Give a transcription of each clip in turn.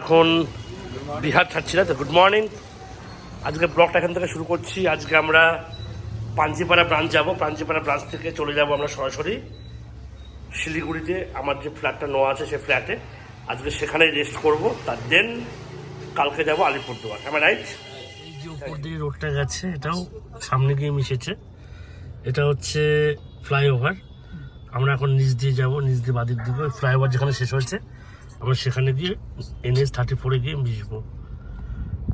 এখন বিহার ছাড়ছি না, তো গুড মর্নিং আজকে ব্লগটা এখান থেকে শুরু করছি। আজকে আমরা পাঞ্জিপাড়া ব্রাঞ্চ যাব। পাঞ্জিপাড়া ব্রাঞ্চ থেকে চলে যাব আমরা সরাসরি শিলিগুড়িতে। আমার যে ফ্ল্যাটটা নেওয়া আছে সেই ফ্ল্যাটে আজকে সেখানেই রেস্ট করব। তার দেন কালকে যাব আলিপুরদুয়ার। হ্যাঁ রাইট এই যে উপর দিয়ে রোডটা গেছে, এটাও সামনে গিয়ে মিশেছে। এটা হচ্ছে ফ্লাইওভার আমরা এখন নিচ দিয়ে যাব, নিচ দিয়ে বাদিক দিকে। ফ্লাইওভার যেখানে শেষ হয়েছে আমরা সেখানে গিয়ে এনএস থার্টি ফোরে গিয়ে মিশবো।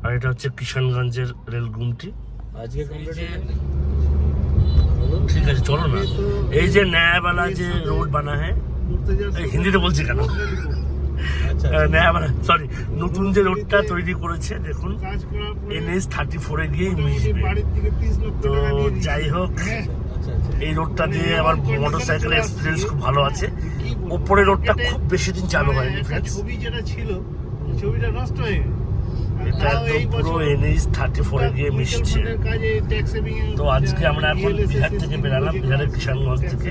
আর এটা হচ্ছে কিষানগঞ্জের রেল গুমটি। আজকে ঠিক আছে চলো না। এই যে ন্যায়বালা যে রোড বানা হ্যাঁ হিন্দিতে বলছি কেন? আচ্ছা ন্যায়বালা সরি নতুন যে রোডটা তৈরি করেছে দেখুন এনএস থার্টি ফোরে গিয়ে মিশবে। বাড়ির থেকে 30 লক্ষ তো যাই হোক হ্যাঁ, আচ্ছা আচ্ছা এই রোডটা দিয়ে আমার মোটর সাইকেল এক্সপিরিয়েন্স খুব ভালো আছে? ওপরের রোডটা খুব বেশি দিন চালু হয়নি ফ্রেন্ডস ছবি যেটা ছিল ছবিটা নষ্ট হয়ে এটা পুরো থার্টি ফোরে গিয়ে মিশছে। তো আজকে আমরা এখন বিহার থেকে scheme বেরালাম, বিহারের কিষানগঞ্জ থেকে।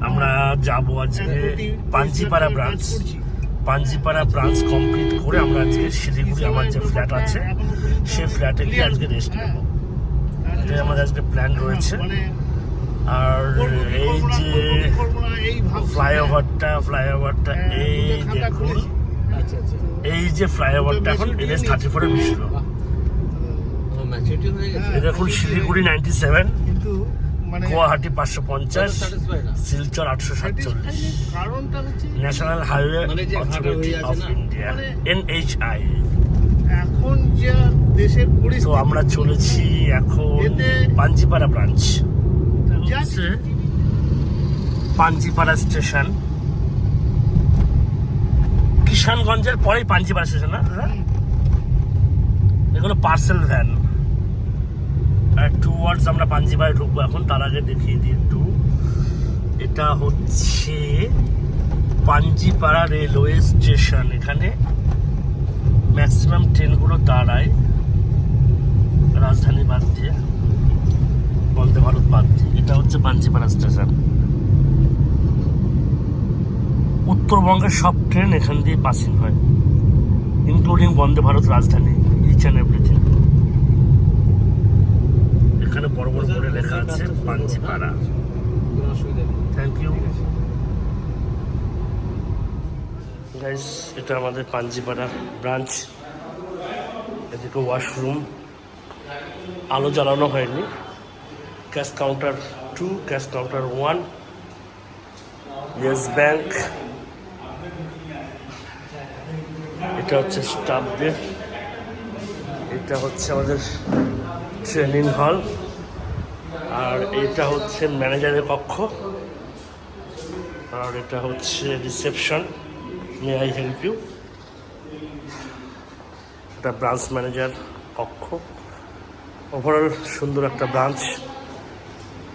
আমরা যাব আজকে Panjipara branch Panjipara branch complete করে আমরা আজকে শিলিগুড়ি আমার যে ফ্ল্যাট আছে সেই ফ্ল্যাটে গিয়ে আজকে রেস্ট হ্যাঁ। নেব। এটাই আমাদের আজকে প্ল্যান রয়েছে। আর এই যে। ফ্লাইওভারটা ফ্লাইওভারটা এই দেখুন এই যে ফ্লাইওভারটা এখন এনএস থার্টি ফোরে মিশলো হয়ে দেখুন শিলিগুড়ি নাইনটি সেভেন মানে গুয়াহাটি পাঁচশো পঞ্চাশ শিলচর আটশো সাতচল্লিশ। Satisfy কারণটা হচ্ছে ন্যাশনাল হাইওয়ে মানে যে ঘাটা অথরিটি অফ না? ইন্ডিয়া মানে- এনএইচআই এখন যে দেশের পরিস্থিতি আমরা চলেছি এখন পাঞ্জিপাড়া ব্রাঞ্চ পাঞ্জিপাড়া স্টেশন কিষানগঞ্জের পরেই পাঞ্জিপাড়া স্টেশন না? দাদা? এগুলো পার্সেল ভ্যান আর টু ওয়ার্ডস আমরা পাঞ্জিপাড়ায় ঢুকবো এখন তার আগে দেখিয়ে দিই একটু। এটা হচ্ছে পাঞ্জিপাড়া রেলওয়ে স্টেশন এখানে ম্যাক্সিমাম ট্রেনগুলো দাঁড়ায়। রাজধানী বাদ দিয়ে বন্দে ভারত বাদ দিয়ে। এটা হচ্ছে পাঞ্জিপাড়া স্টেশন। উত্তরবঙ্গের সব ট্রেন এখান দিয়ে পাসিং হয় ইনক্লুডিং বন্দে ভারত রাজধানী ইচ অ্যান্ড এভরিথিং এখানে বড় বড় করে লেখা আছে নেই থ্যাংক ইউ গাইস এটা আমাদের পাঞ্জিপাড়া ব্রাঞ্চ। এদিকে ওয়াশরুম আলো জ্বালানো হয়নি। Cash counter two cash counter one Yes Bank এটা হচ্ছে স্টাফদের এটা হচ্ছে আমাদের ট্রেনিং হল আর এটা হচ্ছে ম্যানেজারের কক্ষ। আর এটা হচ্ছে reception may I help you এটা ব্রাঞ্চ ম্যানেজার কক্ষ। ওভারঅল সুন্দর একটা ব্রাঞ্চ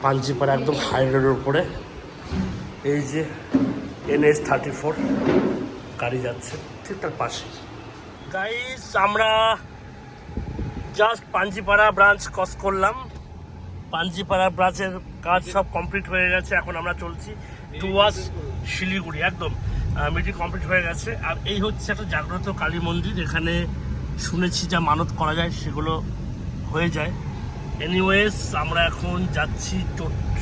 পাঞ্চিপাড়া একদম হাই রোডের উপরে। এই যে এনএস থার্টি ফোর গাড়ি যাচ্ছে ঠিক তার পাশে। গাইস আমরা জাস্ট পাঞ্জিপাড়া ব্রাঞ্চ ক্রস করলাম। পাঞ্জিপাড়া ব্রাঞ্চের কাজ সব কমপ্লিট হয়ে গেছে। এখন আমরা চলছি টুয়ার্স শিলিগুড়ি, একদম। মিটিং কমপ্লিট হয়ে গেছে। আর এই হচ্ছে একটা জাগ্রত কালী মন্দির। এখানে শুনেছি যা মানত করা যায়, সেগুলো হয়ে যায়। এনিওয়েজ আমরা এখন যাচ্ছি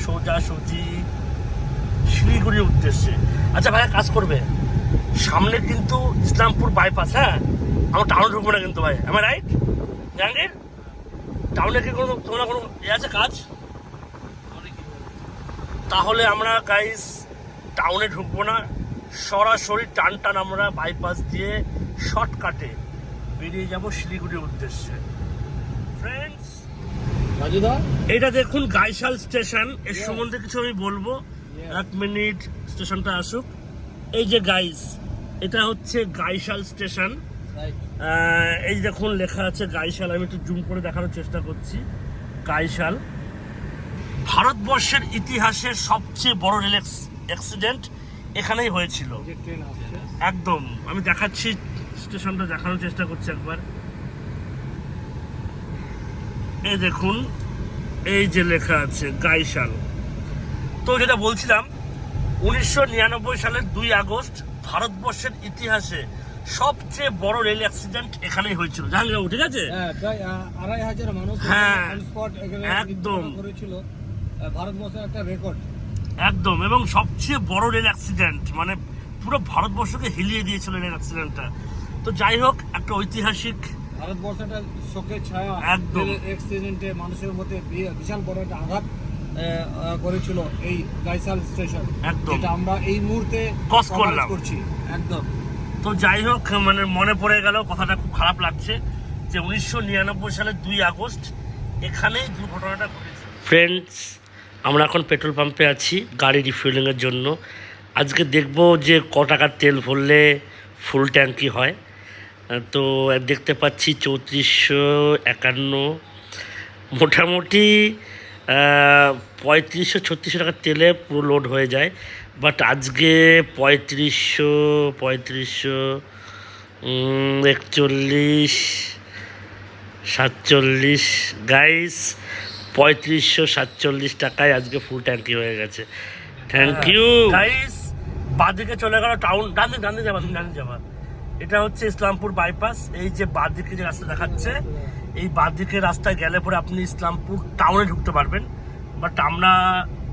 সোজাসুজি শিলিগুড়ির উদ্দেশ্যে। আচ্ছা ভাইয়া, কাজ করবে। সামনে কিন্তু ইসলামপুর বাইপাস হ্যাঁ? আমরা টাউনে ঢুকবো না কিন্তু ভাই আমার রাইট জাহাঙ্গীর টাউনে কি কোনো তোমরা কোনো এ আছে কাজ? তাহলে আমরা গাইস টাউনে ঢুকবো না। সরাসরি টান টান আমরা বাইপাস দিয়ে শর্টকাটে বেরিয়ে যাব শিলিগুড়ির উদ্দেশ্যে। এটা দেখুন গাইশাল স্টেশন। এর সম্বন্ধে কিছু আমি বলব। এক মিনিট স্টেশনটা আসুক। এই যে গাইস এটা হচ্ছে গাইশাল স্টেশন। এই দেখুন লেখা আছে গাইশাল। আমি একটু জুম করে দেখানোর চেষ্টা করছি। গাইশাল। ভারতবর্ষের ইতিহাসের সবচেয়ে বড় রেল অ্যাক্সিডেন্ট এখানেই হয়েছিল। একদম। আমি দেখাচ্ছি স্টেশনটা দেখানোর চেষ্টা করছি একবার। এই দেখুন এই যে লেখা আছে গাইশাল তো যেটা বলছিলাম উনিশশো নিরানব্বই সালের দুই আগস্ট ভারতবর্ষের ইতিহাসে সবচেয়ে বড় রেল অ্যাক্সিডেন্ট এখানেই হয়েছিল। জাহাঙ্গীরবাবু ঠিক আছে? হ্যাঁ প্রায় আড়াই হাজার মানুষ হ্যাঁ, স্পট একদম। ভারতবর্ষের একটা রেকর্ড একদম এবং সবচেয়ে বড় রেল অ্যাক্সিডেন্ট মানে পুরো ভারতবর্ষকে হিলিয়ে দিয়েছিল রেল অ্যাক্সিডেন্টটা। তো যাই হোক একটা ঐতিহাসিক ভারতবর্ষটা শোকের ছায়া একদম। অ্যাক্সিডেন্টে মানুষের মধ্যে বিশাল বড় একটা আঘাত করেছিল এই গাইসাল স্টেশন একদম। যেটা আমরা এই মুহূর্তে। করছি একদম তো যাই হোক মানে মনে পড়ে গেল কথাটা খুব খারাপ লাগছে যে উনিশশো নিরানব্বই সালের দুই আগস্ট এখানেই দুর্ঘটনাটা ঘটেছে ফ্রেন্ডস আমরা এখন পেট্রোল পাম্পে আছি গাড়ি রিফিলিংয়ের জন্য আজকে দেখব যে ক টাকার তেল ভরলে ফুল ট্যাঙ্কি হয় তো দেখতে পাচ্ছি চৌত্রিশশো একান্ন। মোটামুটি পঁয়ত্রিশশো ছত্রিশশো টাকার তেলে পুরো লোড হয়ে যায়। বাট আজকে পঁয়ত্রিশশো পঁয়ত্রিশশো একচল্লিশ সাতচল্লিশ। গাইস পঁয়ত্রিশশো সাতচল্লিশ টাকায় আজকে ফুল ট্যাঙ্কি হয়ে গেছে। থ্যাংক ইউ গাইস বাদিকে চলে গেল টাউন ডান দিকে ডান দিকে যাবা তুমি ডান দিকে যাবা। এটা হচ্ছে ইসলামপুর বাইপাস এই যে বাদিকে যে রাস্তা দেখাচ্ছে, এই বাদিকে রাস্তায় গেলে পরে আপনি ইসলামপুর টাউনে ঢুকতে পারবেন। বাট আমরা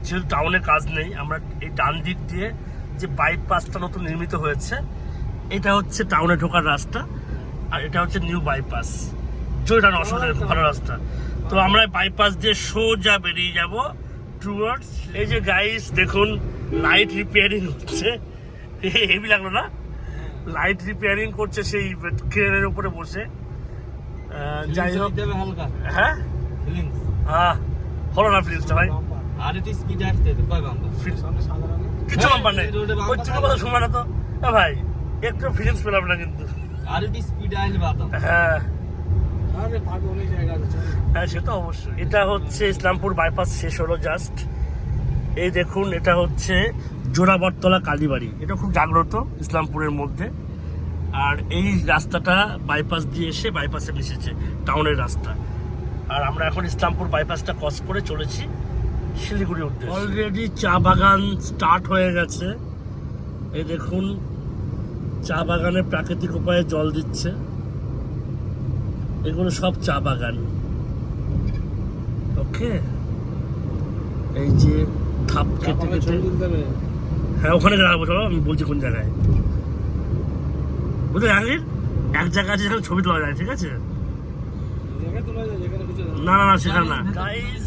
যেহেতু টাউনে কাজ নেই, আমরা এই ডান দিক দিয়ে যে বাইপাসটা নতুন নির্মিত হয়েছে, এটা হচ্ছে টাউনে ঢোকার রাস্তা, আর এটা হচ্ছে নিউ বাইপাস যেটা অসুবিধা ভালো রাস্তা। তো আমরা বাইপাস দিয়ে সোজা বেরিয়ে যাব টুয়ার্ডস এই যে গাইস দেখুন লাইট রিপেয়ারিং হচ্ছে। হেভি লাগল না? লাইট রিপেয়ারিং করছে সেই ক্রেনের উপরে বসে। যাই হোক। হ্যাঁ? হ্যাঁ হলো না ফিলিংসটা ভাই। আর এটি স্পিড আসতে কয় বাম্পার? কিছু হ্যাঁ, নেই। ওই কথা শোনা না তো? ভাই একটু ফিলিংস পেলাম না কিন্তু। আর এটি স্পিড আসলে বাতাম হ্যাঁ। হ্যাঁ সেটা অবশ্যই। এটা হচ্ছে ইসলামপুর বাইপাস শেষ হলো জাস্ট এই দেখুন এটা হচ্ছে জোড়াবরতলা কালীবাড়ি। এটা খুব জাগ্রত ইসলামপুরের মধ্যে। আর এই রাস্তাটা বাইপাস দিয়ে এসে বাইপাসে মিশেছে টাউনের রাস্তা। আর আমরা এখন ইসলামপুর বাইপাসটা ক্রস করে চলেছি শিলিগুড়ি উদ্দেশ্যে। অলরেডি চা বাগান স্টার্ট হয়ে গেছে। এই দেখুন চা বাগানে প্রাকৃতিক উপায়ে জল দিচ্ছে। এগুলো সব চা বাগান। ওকে এই যে ধাপ কেটে কেটে হ্যাঁ ওখানে দাঁড়াবো চলো আমি বলছি কোন জায়গায়। বুঝলে জাহাঙ্গীর এক জায়গা আছে যেখানে ছবি তোলা যায় ঠিক আছে? না না না সেখানে না। গাইস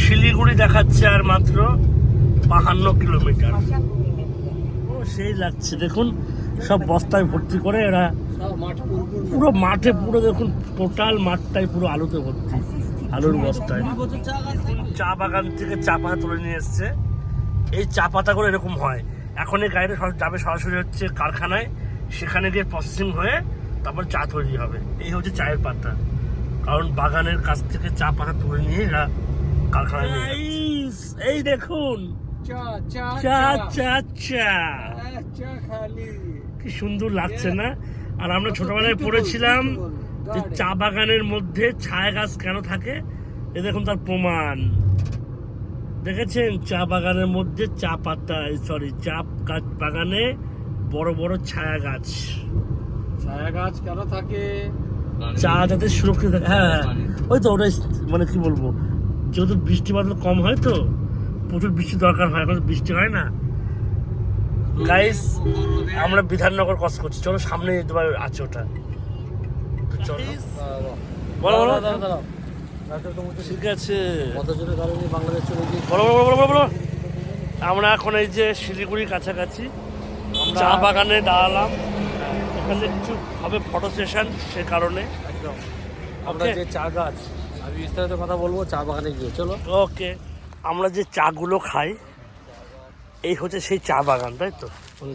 শিলিগুড়ি দেখাচ্ছে আর মাত্র বাহান্ন কিলোমিটার। ও সেই লাগছে দেখুন সব বস্তায় ভর্তি করে এরা সব মাঠ পুরোপুরি পুরো মাঠে পুরো দেখুন টোটাল মাঠটাই পুরো আলুতে ভর্তি আলুর বস্তায়। চা চা বাগান থেকে চা পাতা তুলে নিয়ে এসছে। এই চা পাতাগুলো এরকম হয়। এখন এই গাড়িটা যাবে সরাসরি হচ্ছে কারখানায়। সেখানে গিয়ে প্রসেসিং হয়ে তারপর চা তৈরি হবে। এই হচ্ছে চায়ের পাতা। কারণ বাগানের কাছ থেকে চা পাতা তুলে নিয়ে এরা কারখানায় নিয়ে এই দেখুন। চা চা চা চা। চা কি সুন্দর লাগছে না? আর আমরা ছোটবেলায় পড়েছিলাম যে চা বাগানের মধ্যে ছায়া গাছ কেন থাকে? এ দেখুন তার প্রমাণ। দেখেছেন? চা বাগানের মধ্যে চা পাতা সরি চা গাছ বাগানে বড় বড় ছায়া গাছ। ছায়া গাছ কেন থাকে? চা যাতে সুরক্ষিত থাকে। হ্যাঁ হ্যাঁ। ওই তো ওটাই মানে কি বলব? যেহেতু বৃষ্টি বাদল কম হয় তো প্রচুর বৃষ্টি দরকার হয় এখন বৃষ্টি হয় না। গাইস আমরা বিধাননগর ক্রস করছি। চলো সামনে তোমার আছে ওটা। চলো। বলো বলো। ঠিক আছে। বলো বলো বলো বলো আমরা এখন এই যে শিলিগুড়ির কাছাকাছি। চা বাগানে দাঁড়ালাম। এখানে কিছু হবে ফটো সেশন সে কারণে। একদম। আমরা যে চা গাছ আমি বিস্তারিত কথা বলব চা বাগানে গিয়ে চলো। ওকে আমরা যে চাগুলো খাই এই হচ্ছে সেই চা বাগান তাই তো?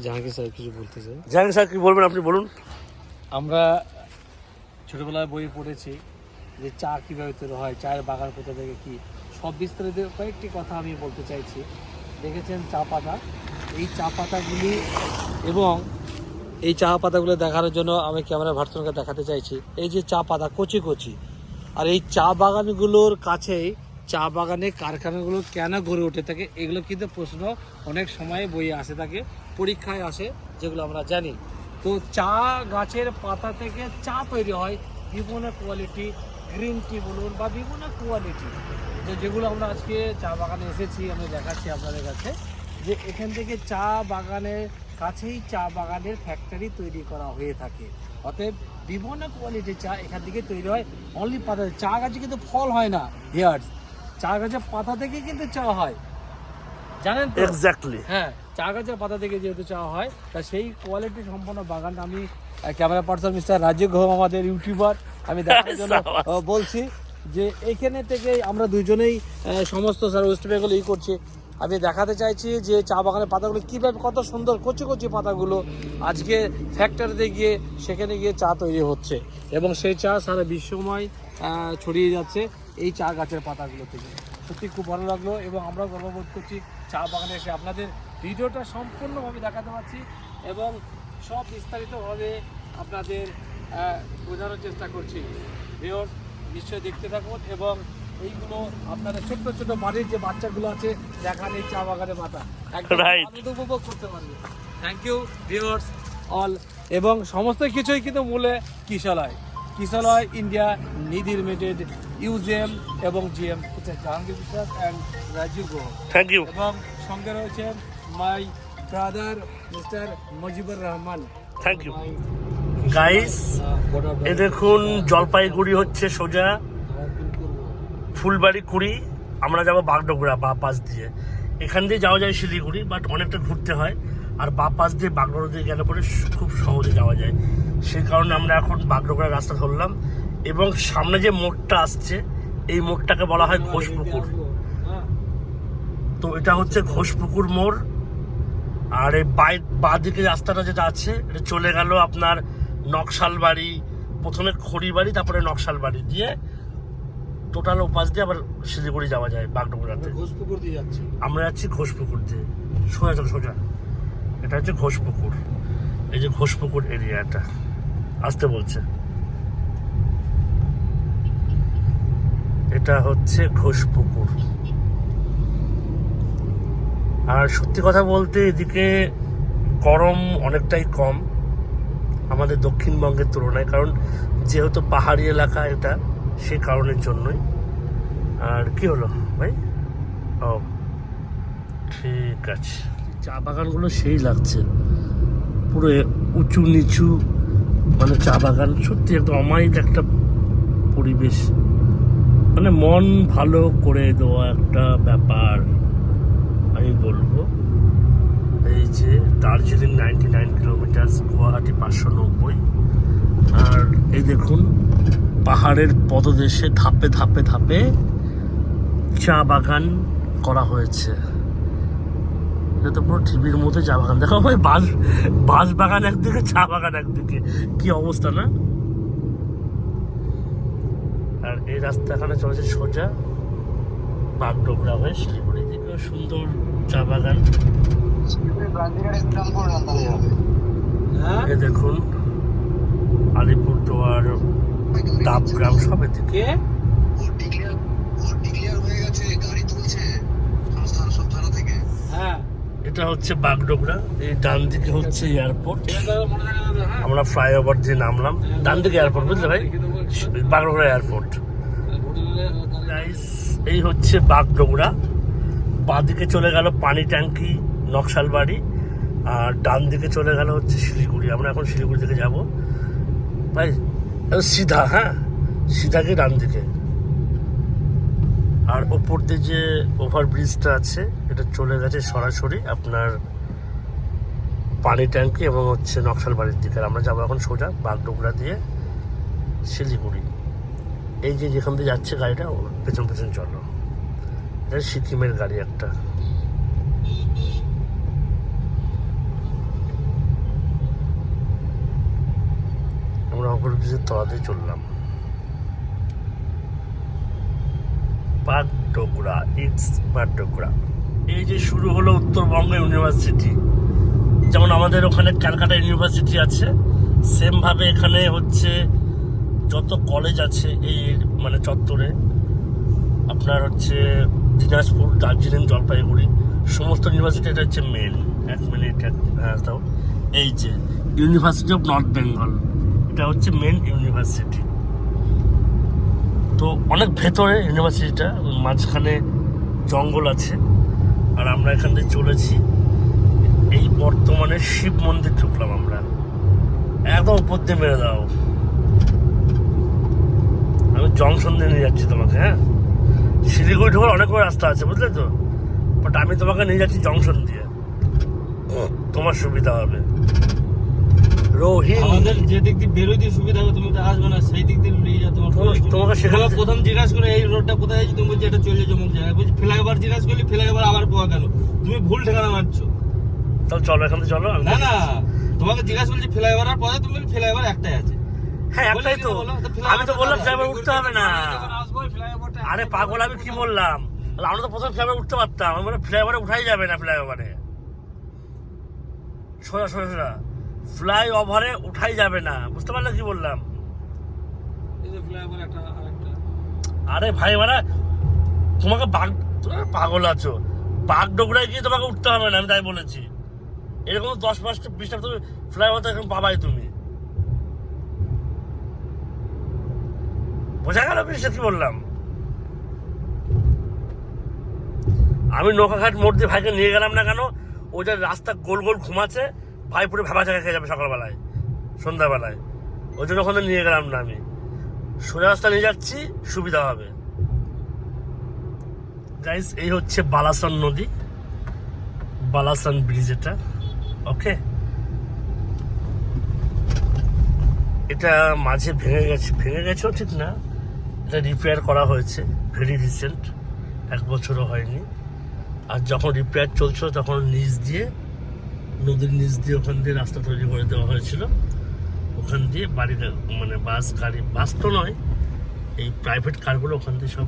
জাহাঙ্গীর স্যার কিছু বলতে চাই? জাহাঙ্গীর স্যার কি বলবেন আপনি বলুন? আমরা ছোটবেলায় বই পড়েছি যে চা কীভাবে তৈরি হয়, চায়ের বাগান কোথা থেকে কি, সব বিস্তারিত কয়েকটি কথা আমি বলতে চাইছি। দেখেছেন চা পাতা? এই চা পাতাগুলি এবং এই চা পাতাগুলো দেখানোর জন্য আমি ক্যামেরা ভার্সনকে দেখাতে চাইছি। এই যে চা পাতা কচি কচি। আর এই চা বাগানগুলোর কাছেই চা বাগানে কারখানাগুলো কেন গড়ে উঠে থাকে, এগুলো কিন্তু প্রশ্ন অনেক সময় বইয়ে আসে থাকে, পরীক্ষায় আসে, যেগুলো আমরা জানি। তো চা গাছের পাতা থেকে চা তৈরি হয় বিভিন্ন কোয়ালিটি গ্রিন টি বলুন বা বিভিন্ন কোয়ালিটি। যে যেগুলো আমরা আজকে চা বাগানে এসেছি আমি দেখাচ্ছি আপনাদের কাছে। যে এখান থেকে চা বাগানের কাছেই চা বাগানের ফ্যাক্টরি তৈরি করা হয়ে থাকে। অতএব বিভিন্ন কোয়ালিটির চা এখান থেকে তৈরি হয়। অনলি পাতা চা গাছে কিন্তু ফল হয় না হিয়ার্স চা গাছের পাতা থেকে কিন্তু চা হয়। জানেন তো? এক্স্যাক্টলি হ্যাঁ। চা গাছের পাতা থেকে যেহেতু চা হয় তা সেই কোয়ালিটি সম্পন্ন বাগানটা আমি ক্যামেরা পার্সন মিস্টার রাজীব ঘোম আমাদের ইউটিউবার আমি দেখার জন্য বলছি যে এখানে থেকে আমরা দুজনেই সমস্ত স্যার ওয়েস্ট বেঙ্গল ই করছি। আমি দেখাতে চাইছি যে চা বাগানের পাতাগুলো কীভাবে কত সুন্দর কচি কচি পাতাগুলো আজকে ফ্যাক্টরিতে গিয়ে সেখানে গিয়ে চা তৈরি হচ্ছে। এবং সেই চা সারা বিশ্বময় ছড়িয়ে যাচ্ছে এই চা গাছের পাতাগুলো থেকে। সত্যি খুব ভালো লাগল এবং আমরা গর্ববোধ করছি চা বাগানে এসে। আপনাদের ভিডিওটা সম্পূর্ণভাবে দেখাতে পারছি এবং সব বিস্তারিতভাবে আপনাদের বোঝানোর চেষ্টা করছি। ভিওর নিশ্চয়ই দেখতে থাকুন এবং এইগুলো আপনাদের ছোট্ট ছোট বাড়ির যে বাচ্চাগুলো আছে দেখান এই চা বাগানের মাথা। একদম আনন্দ উপভোগ করতে পারবে। থ্যাংক ইউ ভিওর্স অল এবং সমস্ত কিছুই কিন্তু মূলে কিশালয়। কিশালয় ইন্ডিয়া নিধি লিমিটেড ইউজিএম এবং জিএম। হচ্ছে Jahangir Biswas and Rajib Guha. Thank you এবং সঙ্গে রয়েছেন my brother mister Mujibur Rahman thank you guys এ দেখুন জলপাইগুড়ি হচ্ছে সোজা। ফুলবাড়ি কুড়ি আমরা যাব বাগডোগরা বা পাশ দিয়ে। এখান দিয়ে যাওয়া যায় শিলিগুড়ি বাট অনেকটা ঘুরতে হয়। আর বা পাশ দিয়ে বাগডোগরা দিয়ে গেলে পরে খুব সহজে যাওয়া যায়। সেই কারণে আমরা এখন বাগডোগরা রাস্তা ধরলাম। এবং সামনে যে মোড়টা আসছে এই মোড়টাকে বলা হয় ঘোষপুকুর। তো এটা হচ্ছে ঘোষপুকুর মোড়। আর এই বাই বাঁদিকে রাস্তাটা যেটা আছে এটা চলে গেল আপনার নকশাল বাড়ি প্রথমে খড়িবাড়ি তারপরে নকশাল বাড়ি দিয়ে টোটাল ওপাশ দিয়ে আবার শিলিগুড়ি যাওয়া যায় বাগডোগরাতে। ঘোষপুকুর দিয়ে যাচ্ছি। আমরা যাচ্ছি ঘোষপুকুর দিয়ে। সোজা চল সোজা। এটা হচ্ছে ঘোষপুকুর। এই যে ঘোষপুকুর এরিয়াটা আসতে বলছে। এটা হচ্ছে ঘোষপুকুর। আর সত্যি কথা বলতে এদিকে গরম অনেকটাই কম আমাদের দক্ষিণবঙ্গের তুলনায়, কারণ যেহেতু পাহাড়ি এলাকা এটা, সে কারণের জন্যই। আর কি হলো ভাই? ও, ঠিক আছে। চা বাগানগুলো সেই লাগছে। পুরো উঁচু নিচু মানে চা বাগান, সত্যি একদম অমায়িক একটা পরিবেশ। মানে মন ভালো করে দেওয়া একটা ব্যাপার। আমি বলব, এই যে Darjeeling ninety nine kilometre Guwahati পাঁচশো নব্বই। আর এই দেখুন, পাহাড়ের পদদেশে ধাপে ধাপে ধাপে চা বাগান করা হয়েছে। এটা তো পুরো টিভির মধ্যে চা বাগান। দেখো ভাই, বাঁশ বাঁশ বাগান একদিকে, চা বাগান একদিকে। কি অবস্থা না? আর এই রাস্তা এখানে চলেছে সোজা, বাগডোগরা হয়ে সুন্দর চা বাগান। হ্যাঁ? এ দেখুন আলিপুরদুয়ার ডাবগ্রাম সব এদিকে কে? হ্যাঁ। এটা হচ্ছে বাগডোগরা এই ডান দিকে হচ্ছে এয়ারপোর্ট। থাকে হ্যাঁ আমরা ফ্লাইওভার দিয়ে নামলাম। ডান দিকে এয়ারপোর্ট বুঝলে ভাই? বাগডোগরা এয়ারপোর্ট। এই হচ্ছে বাগডোগরা। বাঁদিকে চলে গেল পানি ট্যাঙ্কি নকশাল বাড়ি আর ডান দিকে চলে গেল হচ্ছে শিলিগুড়ি। আমরা এখন শিলিগুড়ি দিকে যাব। ভাই সিধা হ্যাঁ? সিধাকে ডান দিকে আর ওপর দিয়ে যে ওভারব্রিজটা আছে, এটা চলে গেছে সরাসরি আপনার পানি ট্যাঙ্কি এবং হচ্ছে নকশাল বাড়ির দিকে আমরা যাব এখন সোজা বাগডোগরা দিয়ে শিলিগুড়ি। এই যে যেখান দিয়ে যাচ্ছে গাড়িটা পেছন পেছন চলো। এটা সিকিমের গাড়ি একটা। আমরা ওভারব্রিজের তলাতেই চললাম। বাগডোগরা ইটস বাগডোগরা এই যে শুরু হলো উত্তরবঙ্গ ইউনিভার্সিটি। যেমন আমাদের ওখানে ক্যালকাটা ইউনিভার্সিটি আছে সেমভাবে এখানে হচ্ছে যত কলেজ আছে এই মানে চত্বরে, আপনার হচ্ছে দিনাজপুর, দার্জিলিং, জলপাইগুড়ি, সমস্ত ইউনিভার্সিটি এটা হচ্ছে মেন এক মিনিট এক হ্যাঁ দাও এই যে ইউনিভার্সিটি অফ নর্থ বেঙ্গল এটা হচ্ছে মেন ইউনিভার্সিটি তো অনেক ভেতরে ইউনিভার্সিটিটা মাঝখানে জঙ্গল আছে, আর আমরা এখান থেকে চলেছি। এই বর্তমানে শিব মন্দির ঢুকলাম আমরা। একদম উপর দিয়ে মেরে দাও। আমি জংশন দিয়ে নিয়ে যাচ্ছি তোমাকে হ্যাঁ? শিলিগুড়ি ঢোকার অনেক রাস্তা আছে বুঝলে তো? বাট আমি তোমাকে নিয়ে যাচ্ছি জংশন দিয়ে। তোমার সুবিধা হবে। রোহিণী আমাদের যে দিক দিয়ে বেরোইতে সুবিধা হবে তুমি তো আসবে না সেই দিক দিয়ে নিয়ে যাও তোমার তোমার- তোমাকে সেখানে- প্রথম জিজ্ঞাসা করে এই রোডটা কোথায় আছে? তুমি বলছো এটা চলে যাও অমুক জায়গায়। বলছি ফ্লাইওভার জিজ্ঞাসা করলি ফ্লাইওভার আবার পোয়া কেন তুমি ভুল ঠিকানা মারছো। তাহলে চলো এখান থেকে চলো না না তোমাকে জিজ্ঞাসা করছি ফ্লাইওভার আর পরে তুমি ফ্লাইওভার একটাই আছে। হ্যাঁ একটাই তো। আমি তো বললাম ফ্লাইওভার উঠতে হবে না যখন আসব ওই ফ্লাইওভারটা আরে পাগল আমি কি বললাম? বলে, আমরা তো প্রথম ফ্লাইওভার উঠতে পারতাম। আমি বলে ফ্লাইওভারে উঠাই যাবে না ফ্লাইওভারে সোজা সোজা সোজা ফ্লাই ওভারে উঠাই যাবে না। বুঝতে পারলে কি বললাম? আরে ভাই মানে তোমাকে বাঘ পাগল আছো। বাঘ ডোকরায় গিয়ে তোমাকে উঠতে হবে না আমি তাই বলেছি। এরকম দশ পাঁচটা বিশটা তুমি ফ্লাইওভার তো এখন পাবাই তুমি। বোঝা গেল বিষয়টা কি বললাম? আমি নৌকাঘাট মোড় দিয়ে ভাইকে নিয়ে গেলাম না কেন? ওই যে রাস্তা গোল গোল ঘুমাচ্ছে, ভাই পুরো ভেবা জায়গায় খেয়ে যাবে সকালবেলায়, সন্ধ্যাবেলায়। ওই জন্য ওখানে নিয়ে গেলাম না আমি। সোজা রাস্তা নিয়ে যাচ্ছি, সুবিধা হবে। গাইস এই হচ্ছে বালাসন নদী। বালাসন ব্রিজ এটা ওকে এটা মাঝে ভেঙে গেছে, ভেঙে গেছেও ঠিক না। এটা রিপেয়ার করা হয়েছে ভেরি রিসেন্ট এক বছরও হয়নি। আর যখন রিপেয়ার চলছিল, তখন নিচ দিয়ে, নদীর নিচ দিয়ে ওখান দিয়ে রাস্তা তৈরি করে দেওয়া হয়েছিল। ওখান দিয়ে বাড়ির মানে বাস, গাড়ি, বাস তো নয়, এই প্রাইভেট কারগুলো ওখান দিয়ে সব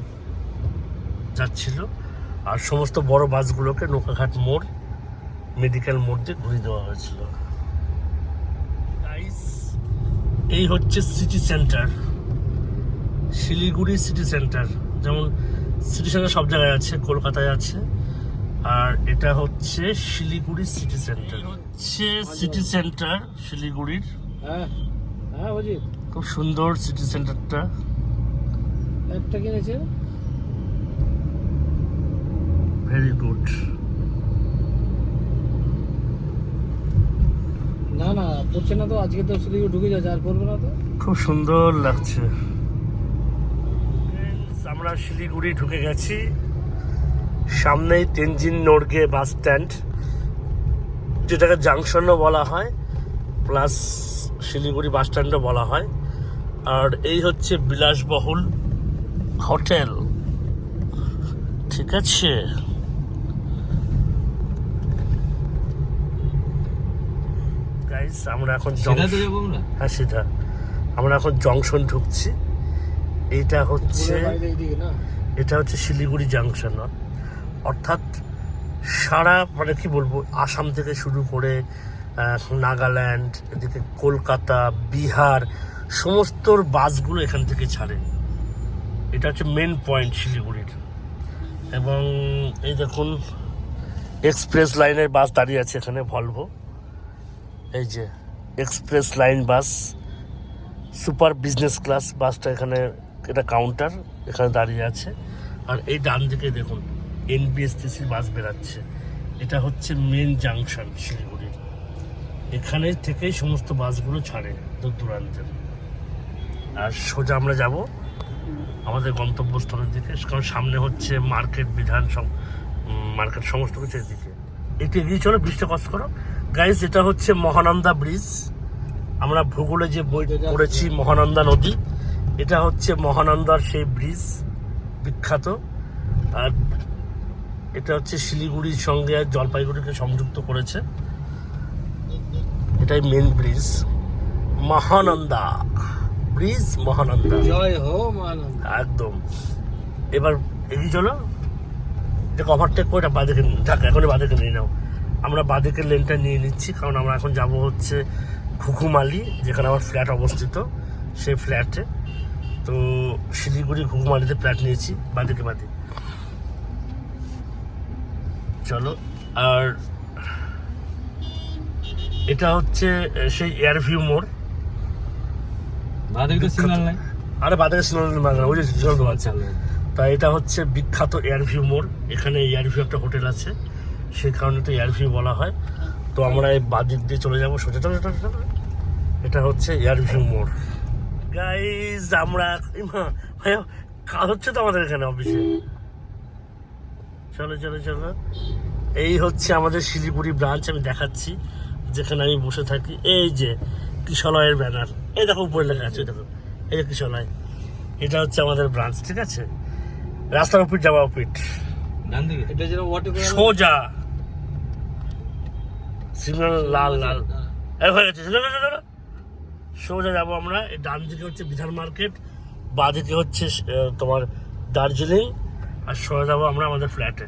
যাচ্ছিল। আর সমস্ত বড় বাসগুলোকে নৌকাঘাট মোড় মেডিকেল মোড় দিয়ে ঘুরিয়ে দেওয়া হয়েছিল। এই হচ্ছে city centre Siliguri city centre যেমন সিটি সেন্টার সব জায়গায় আছে, কলকাতায় আছে। আর এটা হচ্ছে শিলিগুড়ি সিটি সেন্টার হচ্ছে সিটি সেন্টার শিলিগুড়ির। হ্যাঁ হ্যাঁ খুব সুন্দর সিটি সেন্টারটা একটা কিনেছে ভেরি গুড না না পড়ছে না তো আজকে তো শিলিগুড়ি ঢুকে যাচ্ছে আর পড়বে না তো? খুব সুন্দর লাগছে। আমরা শিলিগুড়ি ঢুকে গেছি। সামনেই তেনজিন নড়গে বাস স্ট্যান্ড যেটাকে জাংশনও বলা হয় প্লাস শিলিগুড়ি বাস স্ট্যান্ডও বলা হয়। আর এই হচ্ছে বিলাসবহুল হোটেল। ঠিক আছে? গাইস আমরা এখন হ্যাঁ সেটা। আমরা এখন জংশন ঢুকছি। এটা হচ্ছে এটা হচ্ছে শিলিগুড়ি জাংশন অর্থাৎ সারা মানে কি বলব, আসাম থেকে শুরু করে নাগাল্যান্ড, এদিকে কলকাতা, বিহার সমস্ত বাসগুলো এখান থেকে ছাড়ে। এটা হচ্ছে মেন পয়েন্ট শিলিগুড়ির। এবং এই দেখুন এক্সপ্রেস লাইনের বাস দাঁড়িয়ে আছে এখানে ভলভো এই যে express line bus super business class বাসটা এখানে, এটা কাউন্টার এখানে দাঁড়িয়ে আছে। আর এই ডান দিকে দেখুন এনবিএসটিসি বাস বেরাচ্ছে এটা হচ্ছে মেন জাংশন শিলিগুড়ির। এখানে থেকেই সমস্ত বাসগুলো ছাড়ে দূর দূরান্তের আর সোজা আমরা যাব আমাদের গন্তব্যস্থলের দিকে, কারণ সামনে হচ্ছে মার্কেট, বিধান মার্কেট, সমস্ত কিছু এদিকে। একটু এগিয়ে চলো ব্রিজটা ক্রস করো। গাইজ এটা হচ্ছে মহানন্দা ব্রিজ আমরা ভূগোলে যে বই পড়েছি, মহানন্দা নদী, এটা হচ্ছে মহানন্দার সেই ব্রিজ বিখ্যাত। আর এটা হচ্ছে শিলিগুড়ির সঙ্গে আর জলপাইগুড়িকে সংযুক্ত করেছে। এটাই main bridge Mahananda bridge Mahananda. জয় হো মানন্দ একদম। এবার এগিয়ে চলো। এটাকে ওভারটেক করে এটা বাঁদিকে ঢাকা এখনই বাঁদিকে নিয়ে নাও। আমরা বাঁদিকের লেনটা নিয়ে নিচ্ছি কারণ আমরা এখন যাব হচ্ছে ঘুঘুমালি যেখানে আমার ফ্ল্যাট অবস্থিত সেই ফ্ল্যাটে তো শিলিগুড়ি ঘুঘুমালিতে ফ্ল্যাট নিয়েছি বাঁদিকে বাঁদিকে। চলো আর এটা হচ্ছে সেই এয়ারভিউ মোড় আরে বাদে সিগন্যাল যে সিগন্যাল দেওয়া আছে তা এটা হচ্ছে বিখ্যাত এয়ারভিউ মোড় এখানে এয়ারভিউ একটা হোটেল আছে সেই কারণে তো এয়ারভিউ বলা হয়। তো আমরা এই বাদিক দিয়ে চলে যাব সোজা চলে এটা হচ্ছে এয়ারভিউ মোড় গাইজ আমরা ভাই, কাজ হচ্ছে তো আমাদের এখানে অফিসে চলো চলো চলো। এই হচ্ছে আমাদের শিলিগুড়ি ব্রাঞ্চ আমি দেখাচ্ছি যেখানে আমি বসে থাকি। এই যে কিশলয়ের ব্যানার এই দেখো উপরে লেখা আছে দেখো। এই যে কিশলয়। এটা হচ্ছে আমাদের ব্রাঞ্চ ঠিক আছে? রাস্তার উপর যাওয়া উপিট সোজা। সিগন্যাল লাল লাল। এই হয়ে গেছে সোজা, যাব আমরা। এই ডান দিকে হচ্ছে বিধান মার্কেট বাঁ দিকে হচ্ছে তোমার দার্জিলিং। আর সোজা যাব আমরা আমাদের ফ্ল্যাটে